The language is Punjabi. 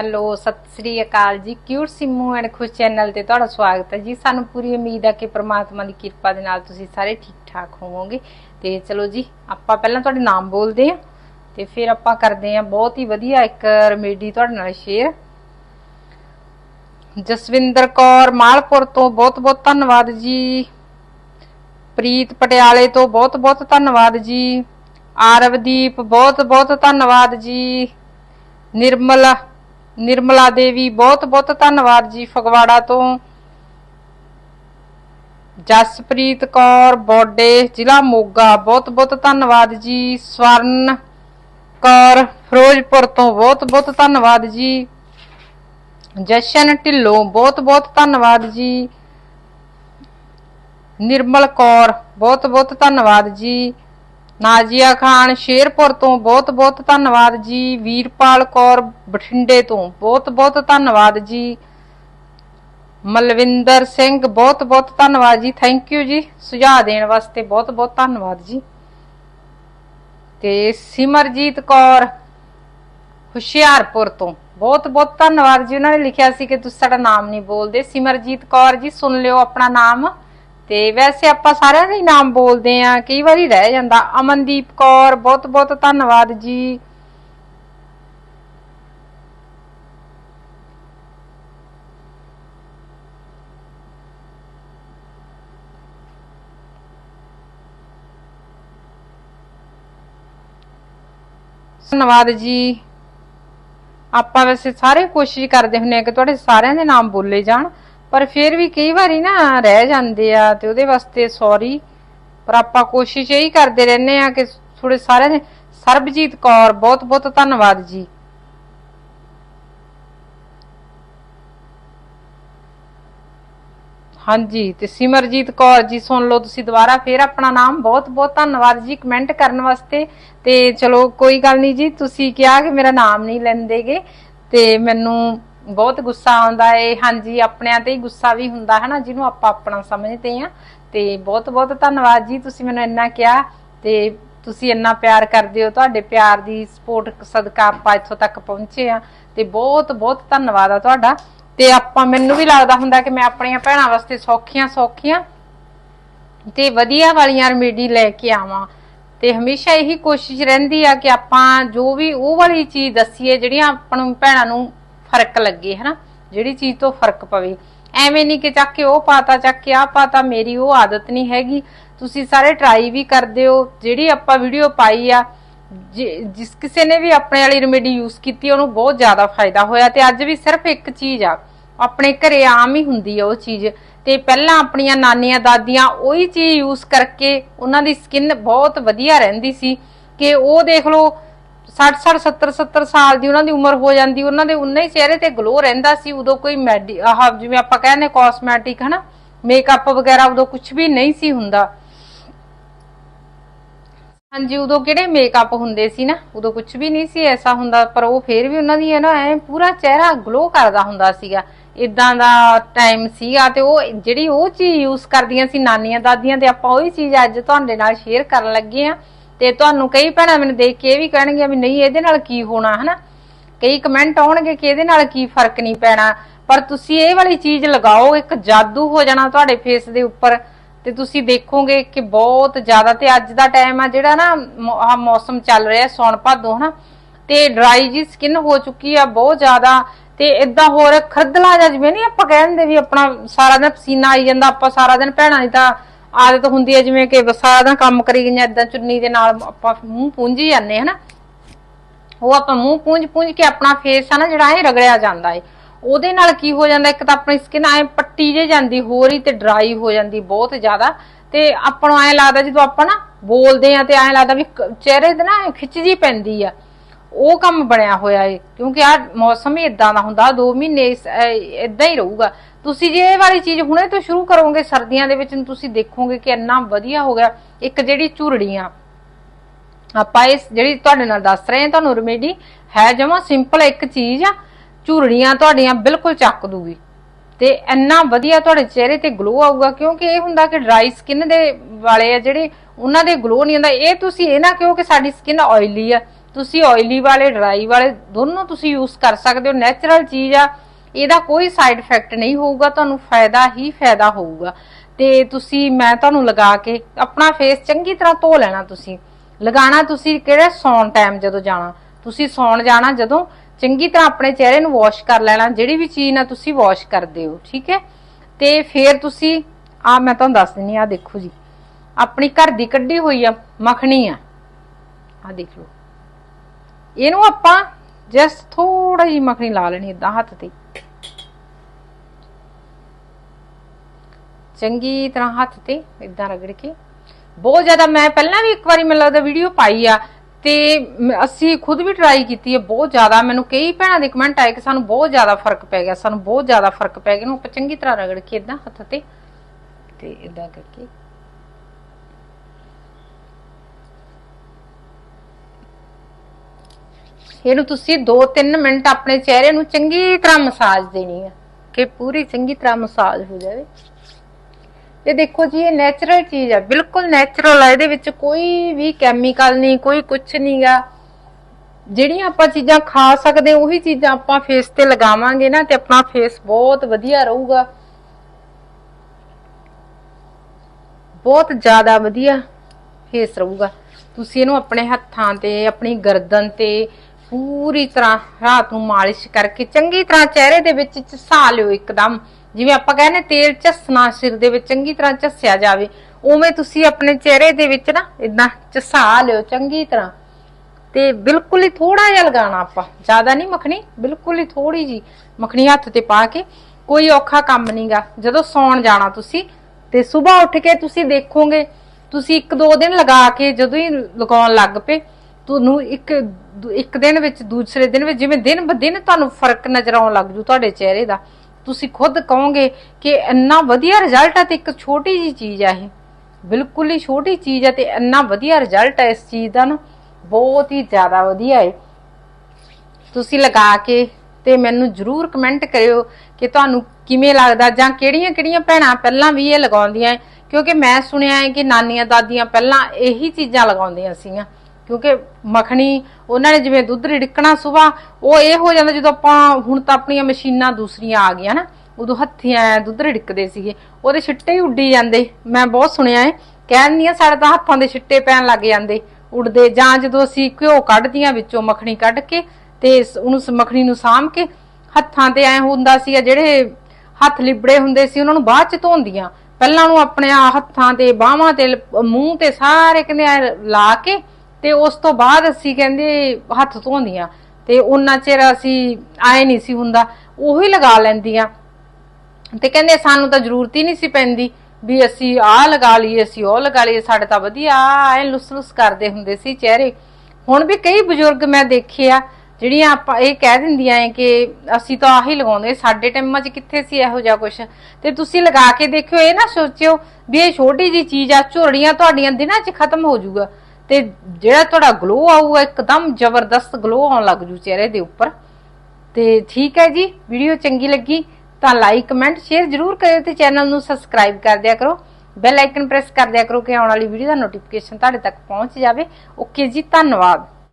ਹੈਲੋ, ਸਤਿ ਸ੍ਰੀ ਅਕਾਲ ਜੀ। Cute Simmu and Khush channel ਤੇ ਤੁਹਾਡਾ ਸਵਾਗਤ ਹੈ ਜੀ। ਸਾਨੂੰ ਪੂਰੀ ਉਮੀਦ ਹੈ ਕਿ ਪ੍ਰਮਾਤਮਾ ਦੀ ਕਿਰਪਾ ਦੇ ਨਾਲ ਤੁਸੀਂ ਸਾਰੇ ਠੀਕ ਠਾਕ ਹੋਵੋਗੇ। ਤੇ ਚਲੋ ਜੀ, ਆਪਾਂ ਪਹਿਲਾਂ ਤੁਹਾਡੇ ਨਾਮ ਬੋਲਦੇ ਹਾਂ ਤੇ ਫਿਰ ਆਪਾਂ ਕਰਦੇ ਹਾਂ ਬਹੁਤ ਹੀ ਵਧੀਆ ਇੱਕ ਰੈਮੇਡੀ ਤੁਹਾਡੇ ਨਾਲ ਸ਼ੇਅਰ ਜਸਵਿੰਦਰ ਕੌਰ ਮਾਲਪੁਰ ਤੋਂ ਬਹੁਤ ਬਹੁਤ ਧੰਨਵਾਦ ਜੀ। ਪ੍ਰੀਤ ਪਟਿਆਲੇ ਤੋਂ ਬਹੁਤ ਬਹੁਤ ਧੰਨਵਾਦ ਜੀ। ਆਰਵਦੀਪ ਬਹੁਤ ਬਹੁਤ ਧੰਨਵਾਦ ਜੀ। ਨਿਰਮਲ ਨਿਰਮਲਾ ਦੇਵੀ, ਬਹੁਤ ਬਹੁਤ ਧੰਨਵਾਦ ਜੀ ਫਗਵਾੜਾ ਤੋਂ। ਜਸਪ੍ਰੀਤ ਕੌਰ, ਬੋਡੇ, ਜ਼ਿਲ੍ਹਾ ਮੋਗਾ, ਬਹੁਤ ਬਹੁਤ ਧੰਨਵਾਦ ਜੀ। ਸਵਰਨ ਕੌਰ, ਫਿਰੋਜ਼ਪੁਰ ਤੋਂ ਬਹੁਤ ਬਹੁਤ ਧੰਨਵਾਦ ਜੀ। ਜਸ਼ਨ ਢਿੱਲੋਂ, ਬਹੁਤ ਬਹੁਤ ਧੰਨਵਾਦ ਜੀ। ਨਿਰਮਲ ਕੌਰ, ਬਹੁਤ ਬਹੁਤ ਧੰਨਵਾਦ ਜੀ। ਨਾਜੀਆ ਖਾਨ, ਸ਼ੇਰਪੁਰ ਤੋਂ ਬਹੁਤ ਬਹੁਤ ਧੰਨਵਾਦ ਜੀ, ਵੀਰਪਾਲ ਕੌਰ ਬਠਿੰਡੇ ਤੋਂ ਬਹੁਤ ਬਹੁਤ ਧੰਨਵਾਦ ਜੀ। ਮਲਵਿੰਦਰ ਸਿੰਘ, ਬਹੁਤ ਬਹੁਤ ਧੰਨਵਾਦ ਜੀ। ਥੈਂਕ ਯੂ ਜੀ, ਸੁਝਾਅ ਦੇਣ ਵਾਸਤੇ ਬਹੁਤ ਬਹੁਤ ਧੰਨਵਾਦ ਜੀ। ਤੇ ਸਿਮਰਜੀਤ ਕੌਰ, ਹੁਸ਼ਿਆਰਪੁਰ ਤੋਂ ਬਹੁਤ ਬਹੁਤ ਧੰਨਵਾਦ ਜੀ। ਉਹਨਾਂ ਨੇ ਲਿਖਿਆ ਸੀ ਕਿ ਤੁਸੀਂ ਸਾਡਾ ਨਾਮ ਨਹੀਂ ਬੋਲਦੇ। ਸਿਮਰਜੀਤ ਕੌਰ ਜੀ, ਸੁਣ ਲਿਓ ਆਪਣਾ ਨਾਮ। ਤੇ ਵੈਸੇ ਆਪਾਂ ਸਾਰਿਆਂ ਦੇ ਹੀ ਨਾਮ ਬੋਲਦੇ ਆ ਕਈ ਵਾਰੀ ਰਹਿ ਜਾਂਦਾ। ਅਮਨਦੀਪ ਕੌਰ, ਬਹੁਤ ਬਹੁਤ ਧੰਨਵਾਦ ਜੀ। ਧੰਨਵਾਦ ਜੀ। ਆਪਾਂ ਵੈਸੇ ਸਾਰੇ ਕੋਸ਼ਿਸ਼ ਕਰਦੇ ਹੁੰਨੇ ਆ ਕਿ ਤੁਹਾਡੇ ਸਾਰਿਆਂ ਦੇ ਨਾਮ ਬੋਲੇ ਜਾਣ। ਪਰ ਫਿਰ ਵੀ ਕਈ ਵਾਰੀ ਨਾ ਰਹਿ ਜਾਂਦੇ ਆ ਤੇ ਉਹਦੇ ਵਾਸਤੇ ਸੌਰੀ ਪਰ ਆਪਾਂ ਕੋਸ਼ਿਸ਼ ਇਹੀ ਕਰਦੇ ਰਹਿੰਦੇ ਆ ਕਿ ਥੋੜੇ ਸਾਰਿਆਂ ਦੇ ਸਰਬਜੀਤ ਕੌਰ, ਬਹੁਤ ਬਹੁਤ ਧੰਨਵਾਦ ਜੀ। ਹਾਂਜੀ, ਤੇ ਸਿਮਰਜੀਤ ਕੌਰ ਜੀ ਸੁਣ ਲਓ ਤੁਸੀਂ ਦੁਬਾਰਾ, ਫੇਰ ਆਪਣਾ ਨਾਮ ਬਹੁਤ ਬਹੁਤ ਧੰਨਵਾਦ ਜੀ ਕਮੈਂਟ ਕਰਨ ਵਾਸਤੇ। ਤੇ ਚਲੋ ਕੋਈ ਗੱਲ ਨਹੀਂ ਜੀ, ਤੁਸੀਂ ਕਿਹਾ ਕਿ ਮੇਰਾ ਨਾਮ ਨਹੀਂ ਲੈਂਦੇਗੇ। ਤੇ ਮੈਨੂੰ ਬਹੁਤ ਗੁੱਸਾ ਆਉਂਦਾ ਏ। ਹਾਂਜੀ, ਆਪਣਿਆਂ ਤੇ ਹੀ ਗੁੱਸਾ ਵੀ ਹੁੰਦਾ ਹੈ ਨਾ ਜਿਹਨੂੰ ਆਪਾਂ ਆਪਣਾ ਸਮਝਦੇ ਆ। ਤੇ ਬਹੁਤ ਬਹੁਤ ਧੰਨਵਾਦ ਜੀ, ਤੁਸੀਂ ਮੈਨੂੰ ਇੰਨਾ ਕਿਹਾ ਤੇ ਤੁਸੀਂ ਇੰਨਾ ਪਿਆਰ ਕਰਦੇ ਹੋ। ਤੁਹਾਡੇ ਪਿਆਰ ਦੀ ਸਪੋਰਟ, ਸਦਕਾ ਆਪਾਂ ਇੱਥੋਂ ਤੱਕ ਪਹੁੰਚੇ ਆ। ਤੇ ਬਹੁਤ ਬਹੁਤ ਧੰਨਵਾਦ ਆ ਤੁਹਾਡਾ। ਤੇ ਆਪਾਂ, ਮੈਨੂੰ ਵੀ ਲੱਗਦਾ ਹੁੰਦਾ ਕਿ ਮੈਂ ਆਪਣੀਆਂ ਭੈਣਾਂ ਵਾਸਤੇ ਸੌਖੀਆਂ ਸੌਖੀਆਂ ਤੇ ਵਧੀਆ ਵਾਲੀਆਂ ਰਮੇਡੀ ਲੈ ਕੇ ਆਵਾਂ। ਤੇ ਹਮੇਸ਼ਾ ਇਹੀ ਕੋਸ਼ਿਸ਼ ਰਹਿੰਦੀ ਆ ਕਿ ਆਪਾਂ ਜੋ ਵੀ ਉਹ ਵਾਲੀ ਚੀਜ਼ ਦਸੀਏ, ਜਿਹੜੀਆਂ ਆਪਾਂ ਨੂੰ ਭੈਣਾਂ ਨੂੰ ਫ਼ਰਕ ਲੱਗੇ, ਹਨਾ? ਜਿਹੜੀ ਚੀਜ਼ ਤੋਂ ਫ਼ਰਕ ਪਵੇ। ਐਵੇਂ ਨਹੀਂ ਕਿ ਚੱਕ ਕੇ ਉਹ ਪਾਤਾ, ਚੱਕ ਕੇ ਆ ਪਾਤਾ, ਮੇਰੀ ਉਹ ਆਦਤ ਨਹੀਂ ਹੈਗੀ। ਤੁਸੀਂ ਸਾਰੇ ਟਰਾਈ ਵੀ ਕਰਦੇ ਹੋ। ਜਿਹੜੀ ਆਪਾਂ ਵੀਡੀਓ ਪਾਈ ਆ ਜਿਸ ਕਿਸੇ ਨੇ ਵੀ ਆਪਣੇ ਵਾਲੀ ਰੈਮੇਡੀ ਯੂਜ਼ ਕੀਤੀ, ਉਹਨੂੰ ਬਹੁਤ ਜ਼ਿਆਦਾ ਫਾਇਦਾ ਹੋਇਆ। ਤੇ ਅੱਜ ਵੀ ਸਿਰਫ ਇੱਕ ਚੀਜ਼ ਆ, ਆਪਣੇ ਘਰੇ ਆਮ ਹੀ ਹੁੰਦੀ ਆ ਉਹ ਚੀਜ਼। ਤੇ ਪਹਿਲਾਂ ਆਪਣੀਆਂ ਨਾਨੀਆਂ, ਦਾਦੀਆਂ ਉਹੀ ਚੀਜ਼ ਯੂਜ਼ ਕਰਕੇ ਉਹਨਾਂ ਦੀ ਸਕਿਨ ਬਹੁਤ ਵਧੀਆ ਰਹਿੰਦੀ ਸੀ। ਕਿ ਉਹ ਦੇਖ ਲਓ 60 60 70 70 ਸਾਲ ਦੀ ਉਹਨਾਂ ਦੀ ਉਮਰ ਹੋ ਜਾਂਦੀ, ਉਹਨਾਂ ਦੇ ਉਨਾ ਹੀ ਚਿਹਰੇ ਤੇ ਗਲੋ ਰਹਿੰਦਾ ਸੀ, ਉਦੋਂ ਕੋਈ ਮੈਡੀ, ਆਹ ਜਿਵੇਂ ਆਪਾਂ ਕਹਿੰਦੇ ਕਾਸਮੈਟਿਕ ਹਨਾ? ਮੇਕਅਪ ਵਗੈਰਾ ਉਦੋਂ ਕੁਝ ਵੀ ਨਹੀਂ ਸੀ ਹੁੰਦਾ। ਹਾਂਜੀ, ਉਦੋਂ ਕਿਹੜੇ ਮੇਕਅਪ ਹੁੰਦੇ ਸੀ ਨਾ? ਉਦੋਂ ਕੁਝ ਵੀ ਨਹੀਂ ਸੀ ਐਸਾ ਹੁੰਦਾ, ਪਰ ਉਹ ਫੇਰ ਵੀ ਉਹਨਾਂ ਦੀ ਹੈ ਨਾ, ਐ ਪੂਰਾ ਚਿਹਰਾ ਗਲੋ ਕਰਦਾ ਹੁੰਦਾ ਸੀਗਾ। ਇਦਾਂ ਦਾ ਟਾਈਮ ਸੀਗਾ ਤੇ ਉਹ ਜਿਹੜੀ ਉਹ ਚੀਜ਼ ਯੂਜ਼ ਕਰਦੀਆਂ ਸੀ, ਨਾਨੀਆਂ, ਦਾਦੀਆਂ ਤੇ ਆਪਾਂ ਉਹੀ ਚੀਜ਼ ਅੱਜ ਤੁਹਾਡੇ ਨਾਲ ਸ਼ੇਅਰ ਕਰਨ ਲੱਗੇ ਆ ਤੇ ਤੁਹਾਨੂੰ ਕਈ ਭੈਣਾਂ ਮੈਨੂੰ ਦੇਖ ਕੇ ਇਹ ਵੀ ਕਹਿਣਗੀਆਂ ਵੀ ਨਹੀਂ, ਇਹਦੇ ਨਾਲ ਕੀ ਹੋਣਾ, ਹਨਾ? ਕਈ ਕਮੈਂਟ ਆਉਣਗੇ ਕਿ ਇਹਦੇ ਨਾਲ ਕੀ ਫ਼ਰਕ ਨਹੀਂ ਪੈਣਾ, ਪਰ ਤੁਸੀਂ ਇਹ ਵਾਲੀ ਚੀਜ਼ ਲਗਾਓ, ਇੱਕ ਜਾਦੂ ਹੋ ਜਾਣਾ ਤੁਹਾਡੇ ਫੇਸ ਦੇ ਉੱਪਰ, ਤੇ ਤੁਸੀਂ ਦੇਖੋਗੇ ਕਿ ਬਹੁਤ ਜ਼ਿਆਦਾ, ਤੇ ਅੱਜ ਦਾ ਟਾਈਮ ਆ ਜਿਹੜਾ ਨਾ ਆ ਮੌਸਮ ਚੱਲ ਰਿਹਾ, ਸੌਣ ਭਾਦੋ, ਹਨਾ? ਤੇ ਡਰਾਈ ਜੀ ਸਕਿਨ ਹੋ ਚੁੱਕੀ ਆ ਬਹੁਤ ਜ਼ਿਆਦਾ, ਤੇ ਇਦਾਂ ਹੋਰ ਖਰਦਲਾ ਜਿਹਾ ਜਿਵੇਂ ਨਹੀਂ ਆਪਾਂ ਕਹਿੰਦੇ ਵੀ ਆਪਣਾ ਸਾਰਾ ਦਿਨ ਪਸੀਨਾ ਆਈ ਜਾਂਦਾ, ਆਪਾਂ ਸਾਰਾ ਦਿਨ ਭੈਣਾਂ ਦੀ ਤਾਂ ਆਦਤ ਹੁੰਦੀ ਹੈ ਜਿਵੇਂ ਕਿ ਸਾਰਾ ਦਿਨ ਕੰਮ ਕਰੀ ਗਈਆਂ ਇਦਾਂ ਚੁੰਨੀ ਦੇ ਨਾਲ ਆਪਾਂ ਮੂੰਹ ਪੂੰਝੀ ਜਾਂਦੇ ਹਨਾ ਉਹ ਆਪਾਂ ਮੂੰਹ ਪੂੰਝ ਪੂੰਝ ਕੇ ਆਪਣਾ ਫੇਸ ਆ ਨਾ ਜਿਹੜਾ ਇਹ ਰਗੜਿਆ ਜਾਂਦਾ ਏ। ਉਹਦੇ ਨਾਲ ਕੀ ਹੋ ਜਾਂਦਾ, ਇੱਕ ਤਾਂ ਆਪਣੀ ਸਕਿਨ ਐ ਪੱਟੀ ਜੇ ਜਾਂਦੀ, ਹੋਰ ਹੀ ਤੇ ਡਰਾਈ ਹੋ ਜਾਂਦੀ ਬਹੁਤ ਜ਼ਿਆਦਾ। ਤੇ ਆਪਾਂ ਨੂੰ ਐ ਲੱਗਦਾ ਜਦੋਂ ਆਪਾਂ ਨਾ ਬੋਲਦੇ ਆ ਤੇ ਐ ਲੱਗਦਾ ਵੀ ਚਿਹਰੇ ਤੇ ਨਾ ਖਿੱਚ ਜੀ ਪੈਂਦੀ ਆ। ਉਹ ਕੰਮ ਬਣਿਆ ਹੋਇਆ ਏ, ਕਿਉਂਕਿ ਆ ਮੌਸਮ ਹੀ ਇਦਾਂ ਦਾ ਹੁੰਦਾ 2 ਮਹੀਨੇ ਇਦਾਂ ਹੀ ਰਹੂਗਾ। ਤੁਸੀਂ ਜੇ ਇਹ ਵਾਲੀ ਚੀਜ਼ ਹੁਣੇ ਤੋਂ ਸ਼ੁਰੂ ਕਰੋਗੇ ਸਰਦੀਆਂ ਦੇ ਵਿੱਚ, ਤੁਸੀਂ ਦੇਖੋਗੇ ਕਿ ਇੰਨਾ ਵਧੀਆ ਹੋ ਗਿਆ। ਇੱਕ ਜਿਹੜੀ ਝੁਰੜੀਆਂ, ਆਪਾਂ ਇਸ ਜਿਹੜੀ ਤੁਹਾਡੇ ਨਾਲ ਦੱਸ ਰਹੇ ਹਾਂ, ਤੁਹਾਨੂੰ ਰੈਮੇਡੀ ਹੈ ਜਮਾ ਸਿੰਪਲ ਇੱਕ ਚੀਜ਼ ਆ, ਝੁਰੜੀਆਂ ਤੁਹਾਡੀਆਂ ਬਿਲਕੁਲ ਚੱਕ ਦੂਗੀ। ਤੇ ਇੰਨਾ ਵਧੀਆ ਤੁਹਾਡੇ ਚਿਹਰੇ ਤੇ ਗਲੋ ਆਊਗਾ, ਕਿਉਂਕਿ ਇਹ ਹੁੰਦਾ ਕਿ ਡਰਾਈ ਸਕਿਨ ਦੇ ਵਾਲੇ ਆ ਜਿਹੜੇ, ਉਹਨਾਂ ਦੇ ਗਲੋ ਨਹੀਂ ਹੁੰਦਾ। ਇਹ ਤੁਸੀਂ ਇਹ ਨਾ ਕਿਉਂ ਕਿ ਸਾਡੀ ਸਕਿਨ ਆਇਲੀ ਆ। ਤੁਸੀਂ ਆਇਲੀ ਵਾਲੇ ਡਰਾਈ ਵਾਲੇ, ਦੋਨੋਂ ਤੁਸੀਂ ਯੂਜ਼ ਕਰ ਸਕਦੇ ਹੋ। ਨੈਚੁਰਲ ਚੀਜ਼ ਆ ਇਹਦਾ ਕੋਈ ਸਾਈਡ ਇਫੈਕਟ ਨਹੀਂ ਹੋਊਗਾ, ਤੁਹਾਨੂੰ ਫਾਇਦਾ ਹੀ ਫਾਇਦਾ ਹੋਊਗਾ। ਤੇ ਤੁਸੀਂ, ਮੈਂ ਤੁਹਾਨੂੰ ਲਗਾ ਕੇ ਆਪਣਾ ਫੇਸ ਚੰਗੀ ਤਰ੍ਹਾਂ ਧੋ ਲੈਣਾ ਤੁਸੀਂ। ਲਗਾਣਾ ਤੁਸੀਂ ਕਿਹੜੇ ਸੌਣ ਟਾਈਮ ਜਦੋਂ ਜਾਣਾ। ਤੁਸੀਂ ਸੌਣ ਜਾਣਾ ਜਦੋਂ ਚੰਗੀ ਤਰ੍ਹਾਂ ਆਪਣੇ ਚਿਹਰੇ ਨੂੰ ਵਾਸ਼ ਕਰ ਲੈਣਾ, ਜਿਹੜੀ ਵੀ ਚੀਜ਼ ਨਾਲ ਤੁਸੀਂ ਵਾਸ਼ ਕਰਦੇ ਹੋ, ਠੀਕ ਹੈ? ਤੇ ਫਿਰ ਤੁਸੀਂ ਆ ਮੈਂ ਤੁਹਾਨੂੰ ਦੱਸ ਦਿੰਨੀ ਆ ਦੇਖੋ ਜੀ। ਆਪਣੀ ਘਰ ਦੀ ਕੱਢੀ ਹੋਈ ਆ, ਮੱਖਣੀ ਆ। ਆ ਦੇਖ ਲਓ। ਇਹਨੂੰ ਆਪਾਂ ਜਸਟ ਥੋੜਾ ਜਿਹੀ ਮੱਖਣੀ ਲਾ ਲੈਣੀ ਇਦਾਂ ਹੱਥ ਤੇ। ਚੰਗੀ ਤਰ੍ਹਾਂ ਹੱਥ ਤੇ ਇਦਾਂ ਰਗੜ ਕੇ। ਬਹੁਤ ਜ਼ਿਆਦਾ ਮੈਂ ਪਹਿਲਾਂ ਵੀ ਇੱਕ ਵਾਰੀ ਮੈਨੂੰ ਲੱਗਦਾ ਵੀਡੀਓ ਪਾਈ ਆ ਤੇ ਅਸੀਂ ਖੁਦ ਵੀ ਟਰਾਈ ਕੀਤੀ ਹੈ ਬਹੁਤ ਜ਼ਿਆਦਾ। ਮੈਨੂੰ ਕਈ ਭੈਣਾਂ ਦੇ ਕਮੈਂਟ ਆਏ ਕਿ ਸਾਨੂੰ ਬਹੁਤ ਜ਼ਿਆਦਾ ਫ਼ਰਕ ਪੈ ਗਿਆ, ਸਾਨੂੰ ਬਹੁਤ ਜ਼ਿਆਦਾ ਫ਼ਰਕ ਪੈ ਗਿਆ ਨੂੰ ਆਪਾਂ ਚੰਗੀ ਤਰ੍ਹਾਂ ਰਗੜ ਕੇ ਇਦਾਂ ਹੱਥ ਤੇ ਤੇ ਇਦਾਂ ਕਰਕੇ। ਇਹਨੂੰ ਤੁਸੀਂ 2-3 ਮਿੰਟ ਆਪਣੇ ਚਿਹਰੇ ਨੂੰ ਚੰਗੀ ਤਰ੍ਹਾਂ ਮਸਾਜ ਦੇਣੀ ਹੈ ਕਿ ਪੂਰੀ ਚੰਗੀ ਤਰ੍ਹਾਂ ਮਸਾਜ ਹੋ ਜਾਵੇ। ਤੇ ਦੇਖੋ ਜੀ, ਇਹ ਨੇਚਰਲ ਚੀਜ਼ ਹੈ ਬਿਲਕੁਲ ਨੇਚਰਲ ਹੈ ਇਹਦੇ ਵਿੱਚ ਕੋਈ ਵੀ ਕੈਮੀਕਲ ਨਹੀਂ, ਕੋਈ ਕੁਝ ਨਹੀਂਗਾ ਜਿਹੜੀਆਂ ਆਪਾਂ ਚੀਜ਼ਾਂ ਖਾ ਸਕਦੇ, ਉਹੀ ਚੀਜ਼ਾਂ ਆਪਾਂ ਫੇਸ ਤੇ ਲਗਾਵਾਂਗੇ ਨਾ, ਤੇ ਆਪਣਾ ਫੇਸ ਬਹੁਤ ਵਧੀਆ ਰਹੂਗਾ। ਬਹੁਤ ਜ਼ਿਆਦਾ ਵਧੀਆ ਫੇਸ ਰਹੂਗਾ। ਤੁਸੀਂ ਇਹਨੂੰ ਆਪਣੇ ਹੱਥਾਂ ਤੇ, ਆਪਣੀ ਗਰਦਨ ਤੇ ਪੂਰੀ ਤਰ੍ਹਾਂ ਰਾਤ ਨੂੰ ਮਾਲਿਸ਼ ਕਰਕੇ ਚੰਗੀ ਤਰ੍ਹਾਂ ਚਿਹਰੇ ਦੇ ਵਿੱਚ ਚਸਾ ਲਿਓ ਇੱਕਦਮ। ਜਿਵੇਂ ਆਪਾਂ ਕਹਿੰਦੇ ਤੇਲ ਝੱਸਣਾ ਸਿਰ ਦੇ ਵਿੱਚ ਚੰਗੀ ਤਰ੍ਹਾਂ ਝੱਸਿਆ ਜਾਵੇ, ਉਵੇਂ ਤੁਸੀਂ ਆਪਣੇ ਚਿਹਰੇ ਦੇ ਵਿੱਚ ਨਾ ਇਦਾਂ ਝਸਾ ਲਿਓ ਚੰਗੀ ਤਰ੍ਹਾਂ। ਤੇ ਬਿਲਕੁਲ ਹੀ ਥੋੜਾ ਜਿਹਾ ਲਗਾਉਣਾ ਆਪਾਂ, ਜ਼ਿਆਦਾ ਨਹੀਂ ਮੱਖਣੀ, ਬਿਲਕੁਲ ਹੀ ਥੋੜੀ ਜੀ ਮੱਖਣੀ ਹੱਥ ਤੇ ਪਾ ਕੇ ਕੋਈ ਔਖਾ ਕੰਮ ਨਹੀਂਗਾ, ਜਦੋਂ ਸੌਣ ਜਾਣਾ ਤੁਸੀਂ, ਤੇ ਸਵੇਰ ਉੱਠ ਕੇ ਤੁਸੀਂ ਦੇਖੋਗੇ, ਤੁਸੀਂ ਇੱਕ ਦੋ ਦਿਨ ਲਗਾ ਕੇ ਜਦੋਂ ਹੀ ਲਗਾਉਣ ਲੱਗ ਪਏ, ਤੁਹਾਨੂੰ ਇੱਕ ਇੱਕ ਦਿਨ ਵਿੱਚ, ਦੂਸਰੇ ਦਿਨ ਵਿੱਚ, ਜਿਵੇਂ ਦਿਨ ਬ ਦਿਨ ਤੁਹਾਨੂੰ ਫ਼ਰਕ ਨਜ਼ਰ ਆਉਣ ਲੱਗ ਜੂ ਤੁਹਾਡੇ ਚਿਹਰੇ ਦਾ। ਤੁਸੀਂ ਖੁਦ ਕਹੋਗੇ ਕਿ ਇੰਨਾ ਵਧੀਆ ਰਿਜ਼ਲਟ ਹੈ ਤੇ ਇੱਕ ਛੋਟੀ ਜੀ ਚੀਜ਼ ਆ ਇਹ। ਬਿਲਕੁਲ ਹੀ ਛੋਟੀ ਚੀਜ਼ ਹੈ ਤੇ ਇੰਨਾ ਵਧੀਆ ਰਿਜ਼ਲਟ ਹੈ ਇਸ ਚੀਜ਼ ਦਾ ਨਾ। ਬਹੁਤ ਹੀ ਜ਼ਿਆਦਾ ਵਧੀਆ ਹੈ ਤੁਸੀਂ ਲਗਾ ਕੇ ਤੇ ਮੈਨੂੰ ਜਰੂਰ ਕਮੈਂਟ ਕਰਿਓ ਕਿ ਤੁਹਾਨੂੰ ਕਿਵੇਂ ਲੱਗਦਾ ਜਾਂ ਕਿਹੜੀਆਂ-ਕਿਹੜੀਆਂ ਭੈਣਾਂ ਪਹਿਲਾਂ ਵੀ ਇਹ ਲਗਾਉਂਦੀਆਂ ਹੈ। ਕਿਉਂਕਿ ਮੈਂ ਸੁਣਿਆ ਹੈ ਕਿ ਨਾਨੀਆਂ ਦਾਦੀਆਂ ਪਹਿਲਾਂ ਇਹੀ ਚੀਜ਼ਾਂ ਲਗਾਉਂਦੀਆਂ ਸੀਗੀਆਂ। ਕਿਉਂਕਿ ਮੱਖਣੀ, ਉਹਨਾਂ ਨੇ ਜਿਵੇਂ ਦੁੱਧ ਰਿੜਕਣਾ ਸੁਬਾ, ਉਹ ਇਹ ਹੋ ਜਾਂਦਾ ਜਦੋਂ ਆਪਾਂ ਹੁਣ ਤਾਂ ਆਪਣੀਆਂ ਮਸ਼ੀਨਾਂ ਦੂਸਰੀਆਂ ਆ ਗਈਆਂ ਨਾ, ਉਦੋਂ ਹੱਥੀਂ ਦੁੱਧ ਰਿੜਕਦੇ ਸੀਗੇ। ਉਹਦੇ ਛਿੱਟੇ ਹੀ ਉੱਡੀ ਜਾਂਦੇ। ਮੈਂ ਬਹੁਤ ਸੁਣਿਆ ਹੈ ਕਹਿੰਦੀ ਆ, ਸਾਡੇ ਤਾਂ ਹੱਥਾਂ ਦੇ ਛਿੱਟੇ ਪੈਣ ਲੱਗ ਜਾਂਦੇ। ਉੱਡਦੇ ਜਾਂ ਜਦੋਂ ਅਸੀਂ ਘਿਓ ਕੱਢਦੀਆਂ ਵਿੱਚੋਂ ਮੱਖਣੀ ਕੱਢ ਕੇ ਤੇ ਉਹਨੂੰ ਮੱਖਣੀ ਨੂੰ ਸਾਂਭ ਕੇ ਹੱਥਾਂ ਤੇ ਐ ਹੁੰਦਾ ਸੀ ਜਿਹੜੇ ਹੱਥ ਲਿਬੜੇ ਹੁੰਦੇ ਸੀ, ਉਹਨਾਂ ਨੂੰ ਬਾਅਦ ਚ ਧੋਂਦੀਆਂ। ਪਹਿਲਾਂ ਉਹਨੂੰ ਆਪਣੇ ਹੱਥਾਂ ਤੇ, ਬਾਹਾਂ ਤੇ ਮੂੰਹ ਤੇ ਸਾਰੇ ਕਹਿੰਦੇ ਲਾ ਕੇ ਤੇ ਉਸ ਤੋਂ ਬਾਅਦ ਅਸੀਂ ਕਹਿੰਦੇ ਹੱਥ ਧੋਂਦੀਆਂ ਤੇ ਉਹਨਾਂ ਚਿਰ ਅਸੀਂ ਆਏ ਨਹੀਂ ਸੀ ਹੁੰਦਾ, ਉਹੀ ਲਗਾ ਲੈਂਦੀਆਂ। ਤੇ ਕਹਿੰਦੇ ਸਾਨੂੰ ਤਾਂ ਜ਼ਰੂਰਤ ਹੀ ਨਹੀਂ ਸੀ ਪੈਂਦੀ ਵੀ ਅਸੀਂ ਆਹ ਲਗਾ ਲਈਏ, ਅਸੀਂ ਉਹ ਲਗਾ ਲਈਏ, ਸਾਡੇ ਤਾਂ ਵਧੀਆ ਐ ਲੁਸ-ਲੁਸ ਕਰਦੇ ਹੁੰਦੇ ਸੀ ਚਿਹਰੇ। ਹੁਣ ਵੀ ਕਈ ਬਜ਼ੁਰਗ ਮੈਂ ਦੇਖੇ ਆ ਜਿਹੜੀਆਂ ਆਪਾਂ ਇਹ ਕਹਿ ਦਿੰਦੀਆਂ ਐ ਕਿ ਅਸੀਂ ਤਾਂ ਆਹੀ ਲਗਾਉਂਦੇ, ਸਾਡੇ ਟਾਈਮਾਂ 'ਚ ਕਿੱਥੇ ਸੀ ਇਹੋ ਜਿਹਾ ਕੁਝ ਤੇ ਤੁਸੀਂ ਲਗਾ ਕੇ ਦੇਖਿਓ, ਇਹ ਨਾ ਸੋਚਿਓ ਵੀ ਇਹ ਛੋਟੀ ਜੀ ਚੀਜ਼ ਆ ਝੁਰੜੀਆਂ ਤੁਹਾਡੀਆਂ ਦਿਨਾਂ 'ਚ ਖਤਮ ਹੋ ਜਾਊਗਾ। ਤੇ ਜਿਹੜਾ ਤੁਹਾਡਾ ਗਲੋ ਆਊਗਾ, ਇੱਕਦਮ ਜ਼ਬਰਦਸਤ ਗਲੋ ਆਉਣ ਲੱਗ ਜੂ ਚਿਹਰੇ ਦੇ ਉੱਪਰ। ਤੇ ਠੀਕ ਹੈ ਜੀ ਵੀਡੀਓ ਚੰਗੀ ਲੱਗੀ ਤਾਂ ਲਾਈਕ ਕਮੈਂਟ ਸ਼ੇਅਰ ਜਰੂਰ ਕਰਿਓ ਤੇ ਚੈਨਲ ਨੂੰ ਸਬਸਕ੍ਰਾਈਬ ਕਰ ਦਿਆ ਕਰੋ। ਬੈਲ ਆਈਕਨ ਪ੍ਰੈਸ ਕਰ ਦਿਆ ਕਰੋ ਕਿ ਆਉਣ ਵਾਲੀ ਵੀਡੀਓ ਦਾ ਨੋਟੀਫਿਕੇਸ਼ਨ ਤੁਹਾਡੇ ਤੱਕ ਪਹੁੰਚ ਜਾਵੇ। ਓਕੇ ਜੀ, ਧੰਨਵਾਦ।